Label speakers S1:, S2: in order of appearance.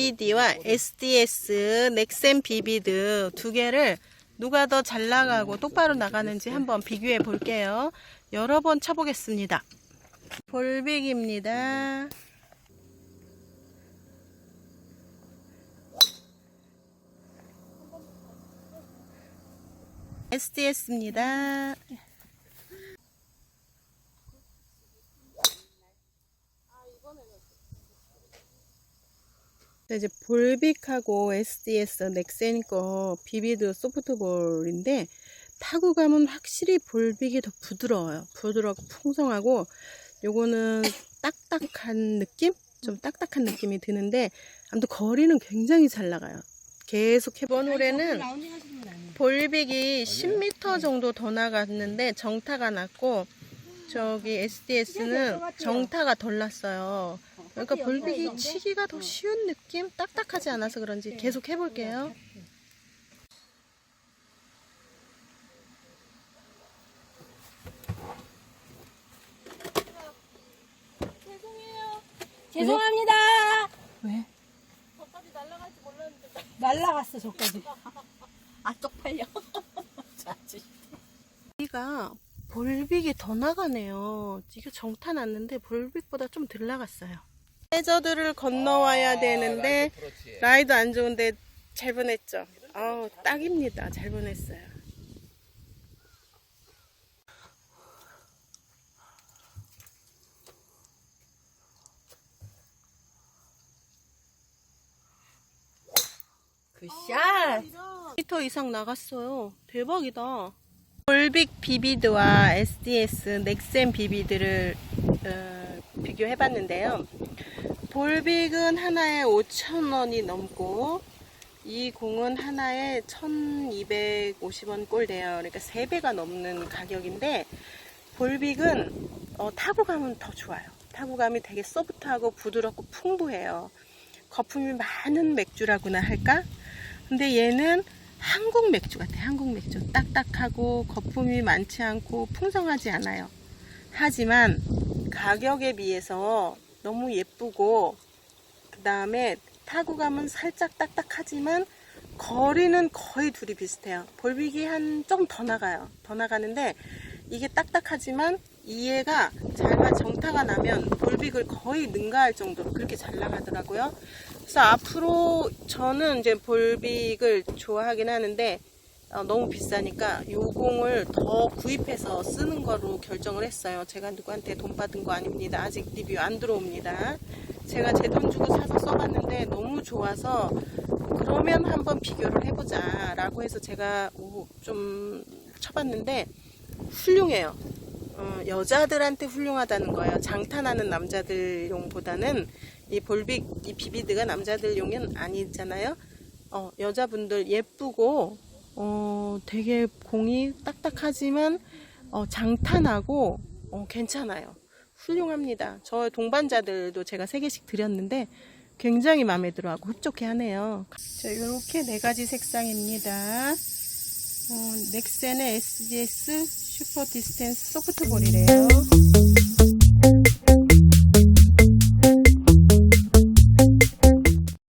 S1: BBD와 SDS 넥센 비비드 두 개를 누가 더 잘 나가고 똑바로 나가는지 한번 비교해 볼게요. 여러 번 쳐보겠습니다. 볼빅입니다. SDS입니다. 이제 볼빅하고 SDS 넥센 거 비비드 소프트볼인데 타구감은 확실히 볼빅이 더 부드러워요. 부드럽고 풍성하고 요거는 딱딱한 느낌? 좀 딱딱한 느낌이 드는데 아무튼 거리는 굉장히 잘 나가요. 계속 해본 올해는 볼빅이 10m 정도 더 나갔는데 정타가 났고 저기 SDS는 정타가 덜 났어요. 그러니까 볼빅이 치기가 더 쉬운 느낌? 딱딱하지 않아서 그런지 계속 해볼게요.
S2: 죄송합니다.
S1: 왜?
S2: 날라갔어 저까지.
S3: 아 쪽팔려. 자지.
S1: 여기가 볼빅이 더 나가네요. 이게 정타 났는데 볼빅보다 좀 덜 나갔어요. 해저들을 건너와야 되는데 라이도 안 좋은데 잘 보냈죠. 아우 딱입니다. 잘 보냈어요.
S3: 굿샷.
S1: 1m 이상 나갔어요. 대박이다. 볼빅 비비드와 SDS 넥센 비비드를 어, 비교해봤는데요. 볼빅은 하나에 5,000원이 넘고 이 공은 하나에 1,250원 꼴 돼요. 그러니까 3배가 넘는 가격인데 볼빅은 어, 타구감은 더 좋아요. 타구감이 되게 소프트하고 부드럽고 풍부해요. 거품이 많은 맥주라고나 할까? 근데 얘는 한국 맥주 같아. 한국 맥주. 딱딱하고 거품이 많지 않고 풍성하지 않아요. 하지만 가격에 비해서 너무 예쁘고 그 다음에 타구감은 살짝 딱딱하지만 거리는 거의 둘이 비슷해요. 볼빅이 한 좀 더 나가요. 더 나가는데 이게 딱딱하지만 이해가 잘만 정타가 나면 볼빅을 거의 능가할 정도로 그렇게 잘 나가더라고요. 그래서 앞으로 저는 이제 볼빅을 좋아하긴 하는데 어, 너무 비싸니까 요 공을 더 구입해서 쓰는 거로 결정을 했어요. 제가 누구한테 돈 받은 거 아닙니다. 아직 리뷰 안 들어옵니다. 제가 제 돈 주고 사서 써봤는데 너무 좋아서 그러면 한번 비교를 해보자 라고 해서 제가 오, 좀 쳐봤는데 훌륭해요. 어, 여자들한테 훌륭하다는 거예요. 장탄하는 남자들용보다는 이 볼빅, 이 비비드가 남자들용은 아니잖아요. 어, 여자분들 예쁘고 어, 되게 공이 딱딱하지만 어, 장탄하고 어, 괜찮아요. 훌륭합니다. 저 동반자들도 제가 세 개씩 드렸는데 굉장히 마음에 들어하고 흡족해 하네요. 자, 이렇게 네 가지 색상입니다. 어, 넥센의 SDS 슈퍼 디스텐스 소프트볼이래요.